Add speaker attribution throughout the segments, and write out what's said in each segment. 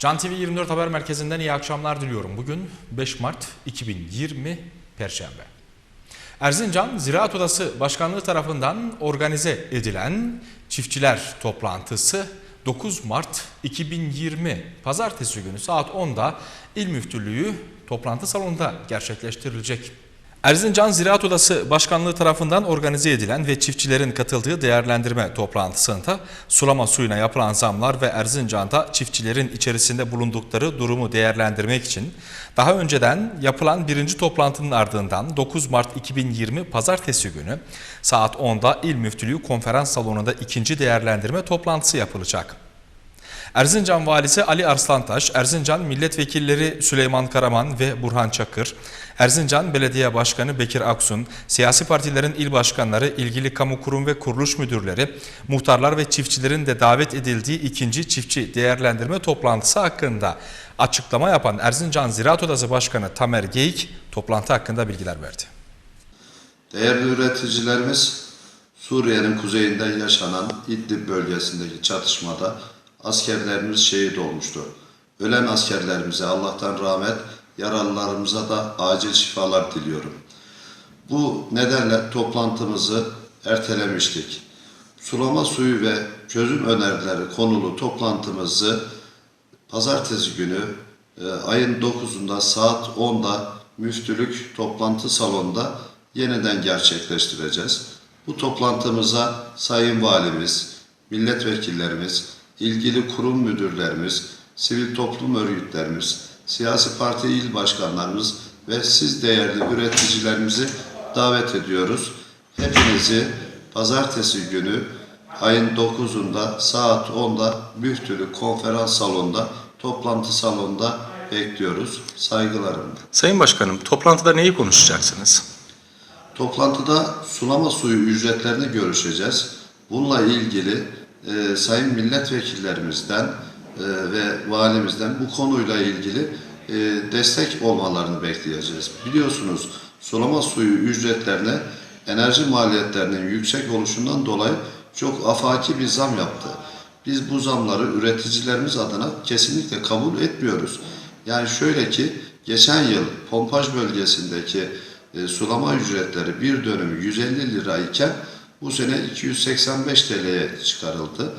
Speaker 1: Can TV 24 Haber Merkezi'nden iyi akşamlar diliyorum. Bugün 5 Mart 2020 Perşembe. Erzincan Ziraat Odası Başkanlığı tarafından organize edilen çiftçiler toplantısı 9 Mart 2020 Pazartesi günü saat 10'da İl Müftülüğü toplantı salonunda gerçekleştirilecek. Erzincan Ziraat Odası Başkanlığı tarafından organize edilen ve çiftçilerin katıldığı değerlendirme toplantısında sulama suyuna yapılan zamlar ve Erzincan'da çiftçilerin içerisinde bulundukları durumu değerlendirmek için daha önceden yapılan birinci toplantının ardından 9 Mart 2020 Pazartesi günü saat 10'da İl Müftülüğü konferans salonunda ikinci değerlendirme toplantısı yapılacak. Erzincan Valisi Ali Arslantaş, Erzincan Milletvekilleri Süleyman Karaman ve Burhan Çakır, Erzincan Belediye Başkanı Bekir Aksun, siyasi partilerin il başkanları, ilgili kamu kurum ve kuruluş müdürleri, muhtarlar ve çiftçilerin de davet edildiği ikinci çiftçi değerlendirme toplantısı hakkında açıklama yapan Erzincan Ziraat Odası Başkanı Tamer Geyik toplantı hakkında bilgiler verdi.
Speaker 2: Değerli üreticilerimiz, Suriye'nin kuzeyinde yaşanan İdlib bölgesindeki çatışmada askerlerimiz şehit olmuştu. Ölen askerlerimize Allah'tan rahmet, yaralılarımıza da acil şifalar diliyorum. Bu nedenle toplantımızı ertelemiştik. Sulama suyu ve çözüm önerileri konulu toplantımızı pazartesi günü e, ayın 9'unda saat 10'da müftülük toplantı salonunda yeniden gerçekleştireceğiz. Bu toplantımıza Sayın Valimiz, milletvekillerimiz, ilgili kurum müdürlerimiz, sivil toplum örgütlerimiz, siyasi parti il başkanlarımız ve siz değerli üreticilerimizi davet ediyoruz. Hepinizi pazartesi günü ayın 9'unda saat 10'da Müftülük konferans salonunda toplantı salonunda bekliyoruz. Saygılarımla.
Speaker 3: Sayın Başkanım, toplantıda neyi konuşacaksınız?
Speaker 2: Toplantıda sulama suyu ücretlerini görüşeceğiz. Bununla ilgili e, sayın milletvekillerimizden e, ve valimizden bu konuyla ilgili e, destek olmalarını bekleyeceğiz. Biliyorsunuz sulama suyu ücretlerine enerji maliyetlerinin yüksek oluşundan dolayı çok afaki bir zam yaptı. Biz bu zamları üreticilerimiz adına kesinlikle kabul etmiyoruz. Yani şöyle ki geçen yıl pompaj bölgesindeki e, sulama ücretleri bir dönümü 150 lira iken bu sene 285 TL'ye çıkarıldı.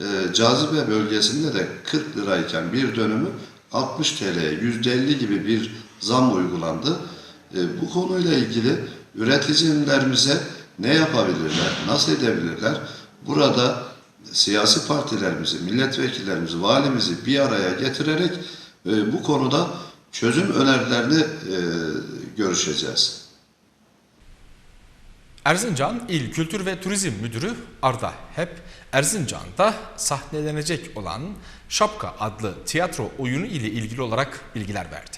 Speaker 2: E, cazibe bölgesinde de 40 lirayken bir dönümü 60 TL'ye %50 gibi bir zam uygulandı. E, bu konuyla ilgili üreticilerimize ne yapabilirler, nasıl edebilirler? Burada siyasi partilerimizi, milletvekillerimizi, valimizi bir araya getirerek e, bu konuda çözüm önerilerini e, görüşeceğiz.
Speaker 1: Erzincan İl Kültür ve Turizm Müdürü Arda Hep, Erzincan'da sahnelenecek olan Şapka adlı tiyatro oyunu ile ilgili olarak bilgiler verdi.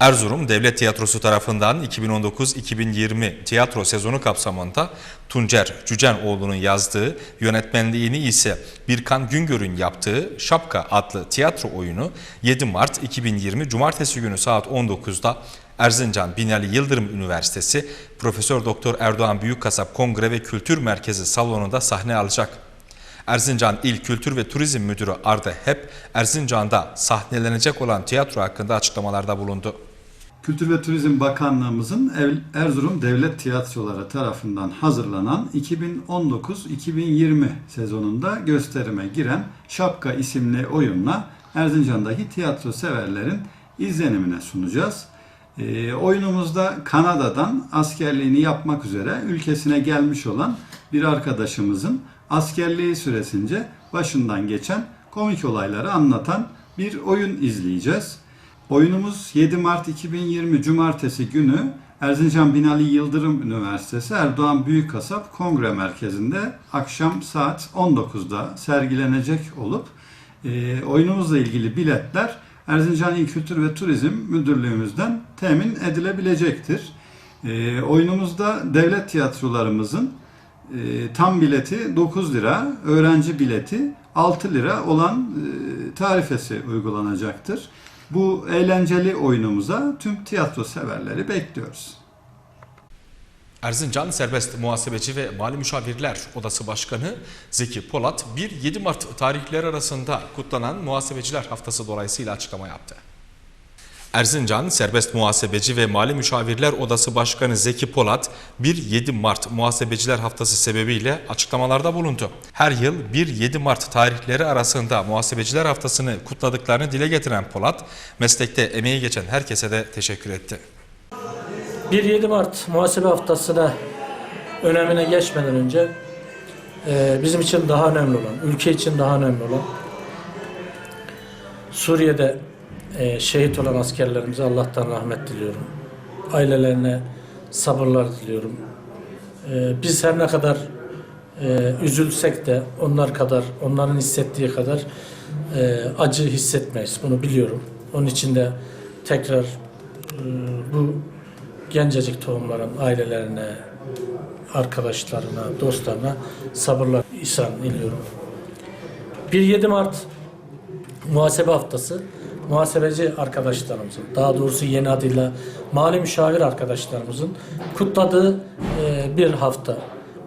Speaker 1: Erzurum Devlet Tiyatrosu tarafından 2019-2020 tiyatro sezonu kapsamında Tuncer Cücenoğlu'nun yazdığı, yönetmenliğini ise Birkan Güngör'ün yaptığı Şapka adlı tiyatro oyunu 7 Mart 2020 Cumartesi günü saat 19'da Erzincan Binali Yıldırım Üniversitesi Profesör Doktor Erdoğan Büyükkasap Kongre ve Kültür Merkezi salonunda sahne alacak. Erzincan İl Kültür ve Turizm Müdürü Arda Hep, Erzincan'da sahnelenecek olan tiyatro hakkında açıklamalarda bulundu.
Speaker 4: Kültür ve Turizm Bakanlığımızın Erzurum Devlet Tiyatroları tarafından hazırlanan 2019-2020 sezonunda gösterime giren Şapka isimli oyunla Erzincan'daki tiyatro severlerin izlenimine sunacağız. Ee, oyunumuzda Kanada'dan askerliğini yapmak üzere ülkesine gelmiş olan bir arkadaşımızın askerliği süresince başından geçen komik olayları anlatan bir oyun izleyeceğiz. Oyunumuz 7 Mart 2020 Cumartesi günü Erzincan Binali Yıldırım Üniversitesi Erdoğan Büyükkasap Kongre Merkezi'nde akşam saat 19'da sergilenecek olup e, oyunumuzla ilgili biletler Erzincan İl Kültür ve Turizm Müdürlüğümüzden temin edilebilecektir. E, oyunumuzda devlet tiyatrolarımızın e, tam bileti 9 lira, öğrenci bileti 6 lira olan e, tarifesi uygulanacaktır. Bu eğlenceli oyunumuza tüm tiyatro severleri bekliyoruz.
Speaker 1: Erzincan Serbest Muhasebeci ve Mali Müşavirler Odası Başkanı Zeki Polat 1-7 Mart tarihleri arasında kutlanan Muhasebeciler Haftası dolayısıyla açıklama yaptı. Erzincan Serbest Muhasebeci ve Mali Müşavirler Odası Başkanı Zeki Polat 1-7 Mart Muhasebeciler Haftası sebebiyle açıklamalarda bulundu. Her yıl 1-7 Mart tarihleri arasında Muhasebeciler Haftası'nı kutladıklarını dile getiren Polat, meslekte emeği geçen herkese de teşekkür etti.
Speaker 5: 1-7 Mart muhasebe haftasına önemine geçmeden önce e, bizim için daha önemli olan, ülke için daha önemli olan Suriye'de e, şehit olan askerlerimize Allah'tan rahmet diliyorum. Ailelerine sabırlar diliyorum. E, biz her ne kadar üzülsek de onlar kadar, onların hissettiği kadar acı hissetmeyiz. Bunu biliyorum. Onun için de tekrar bu gencecik tohumların ailelerine, arkadaşlarına, dostlarına sabırlar ihsan diliyorum. 1-7 Mart muhasebe haftası muhasebeci arkadaşlarımızın, daha doğrusu yeni adıyla mali müşavir arkadaşlarımızın kutladığı e, bir hafta.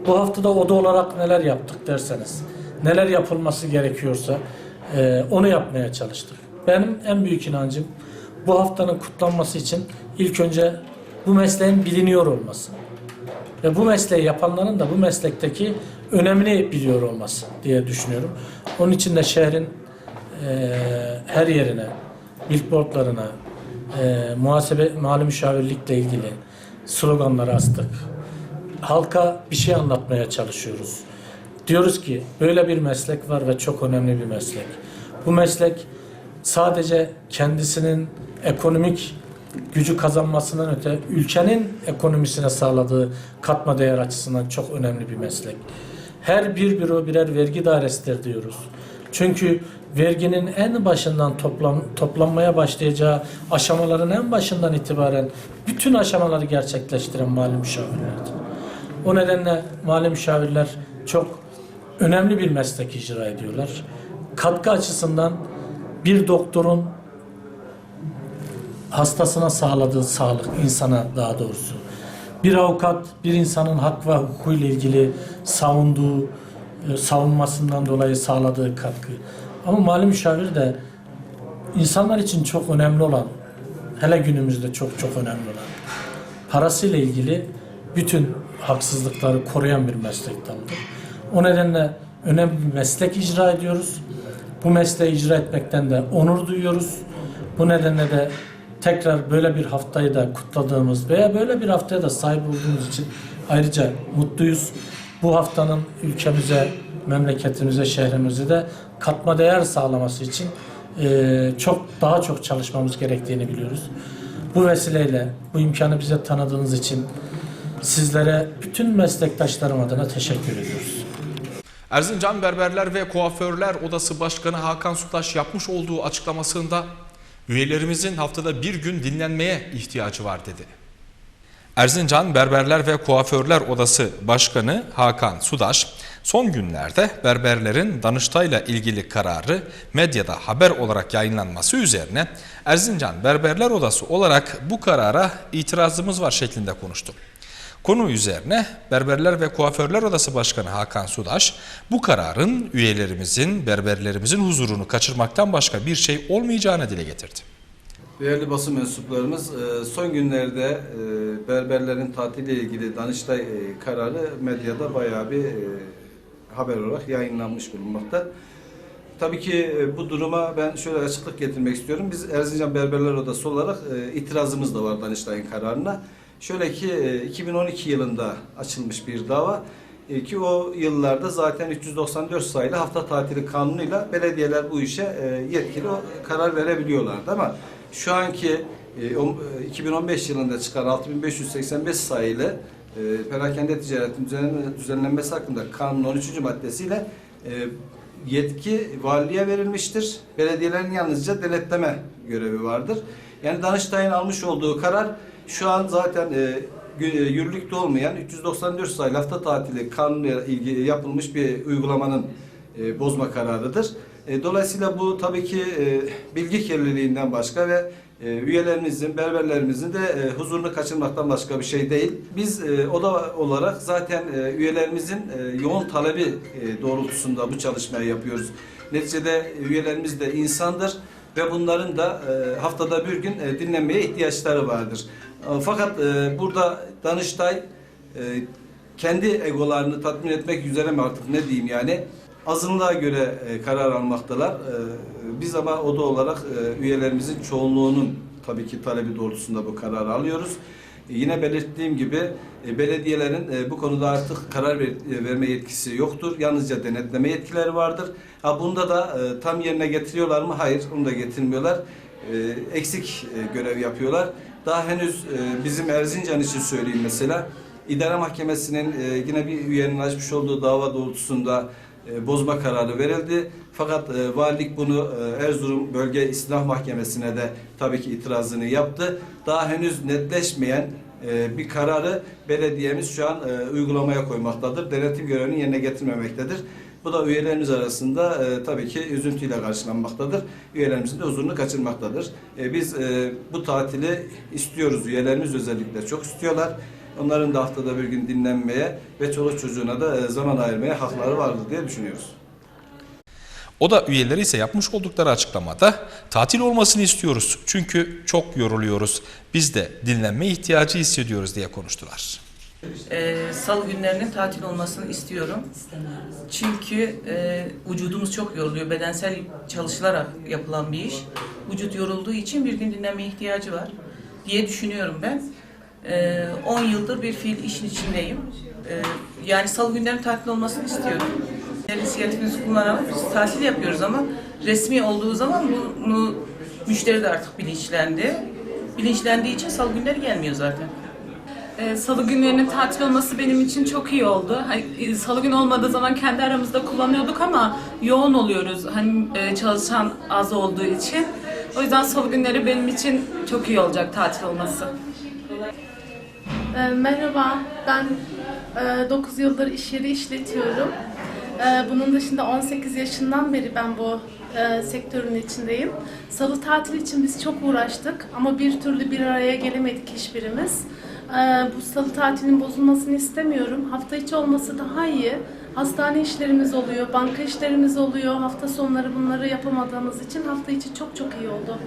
Speaker 5: Bu haftada oda olarak neler yaptık derseniz, neler yapılması gerekiyorsa e, onu yapmaya çalıştık. Benim en büyük inancım bu haftanın kutlanması için ilk önce bu mesleğin biliniyor olması ve bu mesleği yapanların da bu meslekteki önemini biliyor olması diye düşünüyorum. Onun için de şehrin eee, her yerine, billboardlarına, eee muhasebe, mali müşavirlikle ilgili sloganları astık. Halka bir şey anlatmaya çalışıyoruz. Diyoruz ki böyle bir meslek var ve çok önemli bir meslek. Bu meslek sadece kendisinin ekonomik gücü kazanmasından öte ülkenin ekonomisine sağladığı katma değer açısından çok önemli bir meslek. Her bir büro birer vergi dairesidir diyoruz. Çünkü verginin en başından toplam, toplanmaya başlayacağı aşamaların en başından itibaren bütün aşamaları gerçekleştiren mali müşavirlerdir. O nedenle mali müşavirler çok önemli bir meslek icra ediyorlar. Katkı açısından bir doktorun hastasına sağladığı sağlık, insana daha doğrusu. Bir avukat, bir insanın hak ve hukukuyla ilgili savunduğu, e, savunmasından dolayı sağladığı katkı. Ama mali müşavir de insanlar için çok önemli olan, hele günümüzde çok çok önemli olan, parasıyla ilgili bütün haksızlıkları koruyan bir meslek dalıdır. O nedenle önemli bir meslek icra ediyoruz. Bu mesleği icra etmekten de onur duyuyoruz. Bu nedenle de tekrar böyle bir haftayı da kutladığımız veya böyle bir haftaya da sahip olduğumuz için ayrıca mutluyuz. Bu haftanın ülkemize, memleketimize, şehrimize de katma değer sağlaması için eee, çok daha çok çalışmamız gerektiğini biliyoruz. Bu vesileyle bu imkanı bize tanıdığınız için sizlere bütün meslektaşlarım adına teşekkür ediyoruz.
Speaker 1: Erzincan Berberler ve Kuaförler Odası Başkanı Hakan Sutaş yapmış olduğu açıklamasında üyelerimizin haftada bir gün dinlenmeye ihtiyacı var dedi. Erzincan Berberler ve Kuaförler Odası Başkanı Hakan Sudaş, son günlerde berberlerin Danıştay'la ilgili kararı medyada haber olarak yayınlanması üzerine Erzincan Berberler Odası olarak bu karara itirazımız var şeklinde konuştu. Konu üzerine Berberler ve Kuaförler Odası Başkanı Hakan Sudaş, bu kararın üyelerimizin, berberlerimizin huzurunu kaçırmaktan başka bir şey olmayacağını dile getirdi.
Speaker 6: Değerli basın mensuplarımız, e, son günlerde e, berberlerin tatiliyle ilgili Danıştay e, kararı medyada bayağı bir haber olarak yayınlanmış bulunmakta. Tabii ki bu duruma ben şöyle açıklık getirmek istiyorum. Biz Erzincan Berberler Odası olarak itirazımız da var Danıştay'ın kararına. Şöyle ki e, 2012 yılında açılmış bir dava e, ki o yıllarda zaten 394 sayılı hafta tatili kanunuyla belediyeler bu işe e, yetkili karar verebiliyorlardı ama şu anki e, o- e, 2015 yılında çıkan 6585 sayılı e, perakende ticaretin düzenlenme- düzenlenmesi hakkında kanunun 13. maddesiyle e, yetki valiliğe verilmiştir. Belediyelerin yalnızca denetleme görevi vardır. Yani Danıştay'ın almış olduğu karar şu an zaten e, e, yürürlükte olmayan 394 sayılı hafta tatili kanunuyla ilgili yapılmış bir uygulamanın e, bozma kararıdır. E, dolayısıyla bu tabii ki e, bilgi kirliliğinden başka ve e, üyelerimizin, berberlerimizin de e, huzurunu kaçırmaktan başka bir şey değil. Biz e, oda olarak zaten e, üyelerimizin e, yoğun talebi e, doğrultusunda bu çalışmayı yapıyoruz. Neticede üyelerimiz de insandır ve bunların da e, haftada bir gün e, dinlenmeye ihtiyaçları vardır. E, fakat burada Danıştay kendi egolarını tatmin etmek üzere mi artık ne diyeyim yani azınlığa göre karar almaktalar. Biz ama oda olarak üyelerimizin çoğunluğunun tabii ki talebi doğrultusunda bu kararı alıyoruz. E, yine belirttiğim gibi e, belediyelerin e, bu konuda artık karar ver- verme yetkisi yoktur. Yalnızca denetleme yetkileri vardır. Ha bunda da tam yerine getiriyorlar mı? Hayır, onu da getirmiyorlar. Eksik görev yapıyorlar. Daha henüz bizim Erzincan için söyleyeyim mesela. İdare Mahkemesi'nin yine bir üyenin açmış olduğu dava doğrultusunda e, bozma kararı verildi. Fakat e, valilik bunu e, Erzurum Bölge İstinaf Mahkemesi'ne de tabii ki itirazını yaptı. Daha henüz netleşmeyen e, bir kararı belediyemiz şu an e, uygulamaya koymaktadır. Denetim görevini yerine getirmemektedir. Bu da üyelerimiz arasında e, tabii ki üzüntüyle karşılanmaktadır. Üyelerimizin de huzurunu kaçırmaktadır. E, biz e, bu tatili istiyoruz. Üyelerimiz özellikle çok istiyorlar. Onların da haftada bir gün dinlenmeye ve çoluk çocuğuna da e, zaman ayırmaya hakları vardır diye düşünüyoruz.
Speaker 1: Oda üyeleri ise yapmış oldukları açıklamada tatil olmasını istiyoruz. Çünkü çok yoruluyoruz. Biz de dinlenme ihtiyacı hissediyoruz diye konuştular.
Speaker 7: Ee, Salı günlerinin tatil olmasını istiyorum. Çünkü e, vücudumuz çok yoruluyor. Bedensel çalışılarak yapılan bir iş. Vücut yorulduğu için bir gün dinlenmeye ihtiyacı var diye düşünüyorum ben. Ee, 10 yıldır bir fiil işin içindeyim. Ee, yani salı günlerinin tatil olmasını istiyorum. İnisiyatifimizi kullanarak biz tatil yapıyoruz ama resmi olduğu zaman bunu müşteri de artık bilinçlendi. Bilinçlendiği için salı günleri gelmiyor zaten.
Speaker 8: Ee, Salı günlerinin tatil olması benim için çok iyi oldu. Hani, e, Salı günü olmadığı zaman kendi aramızda kullanıyorduk ama yoğun oluyoruz hani e, çalışan az olduğu için. O yüzden salı günleri benim için çok iyi olacak tatil olması.
Speaker 9: E, Merhaba, ben 9 yıldır iş yeri işletiyorum. E, Bunun dışında 18 yaşından beri ben bu e, sektörün içindeyim. Salı tatil için biz çok uğraştık ama bir türlü bir araya gelemedik hiçbirimiz. E, Bu salı tatilin bozulmasını istemiyorum. Hafta içi olması daha iyi. Hastane işlerimiz oluyor, banka işlerimiz oluyor. Hafta sonları bunları yapamadığımız için hafta içi çok çok iyi oldu.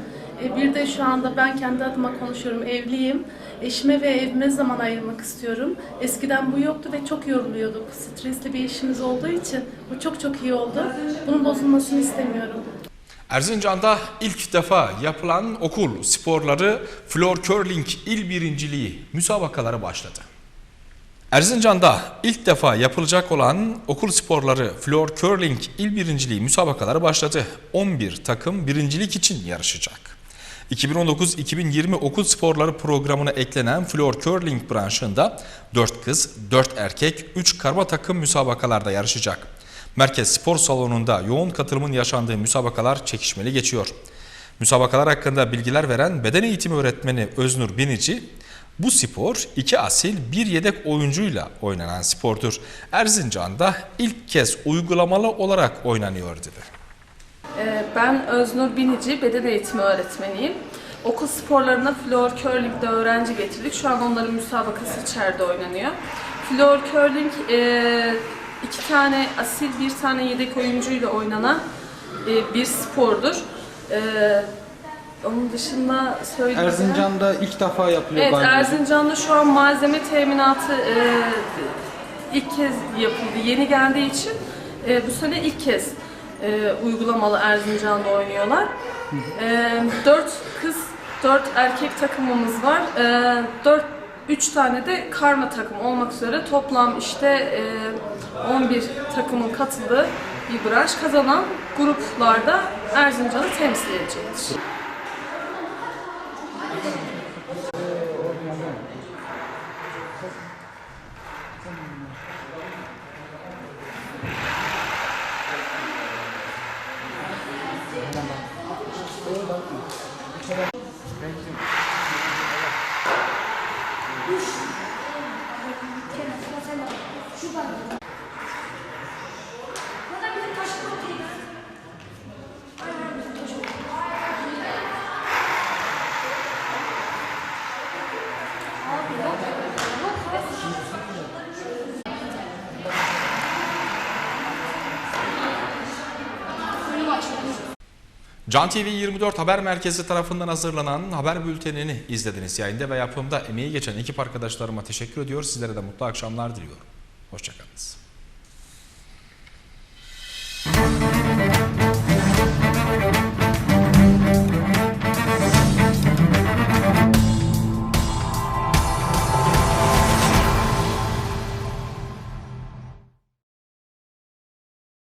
Speaker 9: E, Bir de şu anda ben kendi adıma konuşuyorum, evliyim. Eşime ve evime zaman ayırmak istiyorum. Eskiden bu yoktu ve çok yoruluyorduk. Stresli bir işimiz olduğu için bu çok çok iyi oldu. Bunun bozulmasını istemiyorum.
Speaker 1: Erzincan'da ilk defa yapılan okul sporları Floor Curling il birinciliği müsabakaları başladı. Erzincan'da ilk defa yapılacak olan okul sporları Floor Curling il birinciliği müsabakaları başladı. 11 takım birincilik için yarışacak. 2019-2020 okul sporları programına eklenen Floor Curling branşında 4 kız, 4 erkek, 3 karma takım müsabakalarda yarışacak. Merkez Spor Salonu'nda yoğun katılımın yaşandığı müsabakalar çekişmeli geçiyor. Müsabakalar hakkında bilgiler veren beden eğitimi öğretmeni Öznur Binici, bu spor iki asil bir yedek oyuncuyla oynanan spordur. Erzincan'da ilk kez uygulamalı olarak oynanıyor dedi.
Speaker 10: Ee, Ben Öznur Binici, beden eğitimi öğretmeniyim. Okul sporlarına floor curling'de öğrenci getirdik. Şu an onların müsabakası içeride oynanıyor. Floor curling e, iki tane asil, bir tane yedek oyuncuyla oynanan e, bir spordur. Onun dışında söyleyeyim.
Speaker 11: Erzincan'da ilk defa yapılıyor
Speaker 10: Evet,
Speaker 11: galiba.
Speaker 10: Erzincan'da şu an malzeme teminatı e, ilk kez yapıldı. Yeni geldiği için e, bu sene ilk kez e, uygulamalı Erzincan'da oynuyorlar. E, dört kız, dört erkek takımımız var. E, dört, üç tane de karma takım olmak üzere toplam işte e, 11 takımın katıldığı bir branş. Kazanan gruplarda Erzincan'ı temsil edecektir. Şu bana.
Speaker 1: Can TV 24 Haber Merkezi tarafından hazırlanan haber bültenini izlediniz. Yayında ve yapımda emeği geçen ekip arkadaşlarıma teşekkür ediyor. Sizlere de mutlu akşamlar diliyorum. Hoşçakalınız.